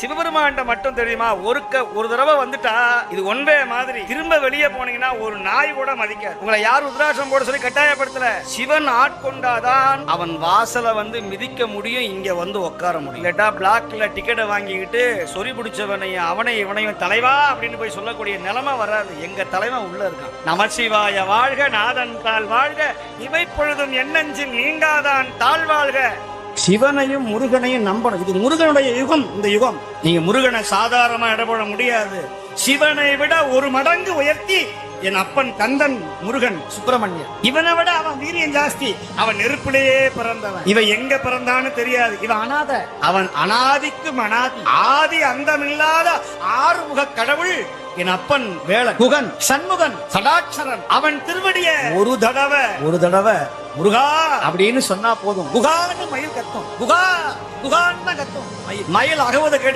சிவபெருமான்ட்ட மட்டும் தெரியுமா? ஒருக்க ஒரு தடவை வந்துட்டா இது ஒன்பே மாதிரி. திரும்ப வெளியே போனீங்கன்னா ஒரு நாய் கூட மதிக்காது. உங்களை யார் ருத்ராட்சம் போட சொல்லி கட்டாயப்படுத்தல. சிவன் ஆட்கொண்டாதான் அவன் வாசலை வந்து மிதிக்க முடியும் இங்க வந்து உட்கார முடியும். இல்லாட்டா பிளாக்ல டிக்கெட்டை வாங்கிக்கிட்டு சொறி பிடிச்சவனையும் அவனை இவனையும் தலைவா அப்படின்னு போய் சொல்லக்கூடிய நிலைமை வராது. எங்க தலைவன் உள்ள இருக்கான். நமசிவாய வாழ்க நாதன் தாழ் வாழ்க. இவை பொழுதும் எண்ணஞ்சில் நீங்காதான் தாழ்வாழ்க சிவனையும் முருகனையும் நம்பணும். இது முருகனுடைய யுகம் இந்த யுகம். நீங்க முருகனை சாதாரணமா இடப்பட முடியாது. சிவனை விட ஒரு மடங்கு உயர்த்தி என் அப்பன் கந்தன் முருகன். சுப்பிரமணியன். இவனை விட அவன் வீரியம் ஜாஸ்தி. அவன் நெருப்பிலேயே பிறந்தவன். இவன் எங்க பிறந்தான்னு தெரியாது. இவன் அனாத. அவன் அனாதிக்கும் அனாதி. ஆதி அந்தமில்லாத ஆறுமுக கடவுள் என் அப்பன் வேளன் குகன். சண்முகன். சடாட்சரன் அவன் திருவடிய ஒரு தடவை. ஒரு தடவை. முருகா. அப்படின்னு சொன்னா போதும். குகான்னு மயில் கத்தும். குகா குகான்னு கத்தும். மயில். அகவத கேட்டு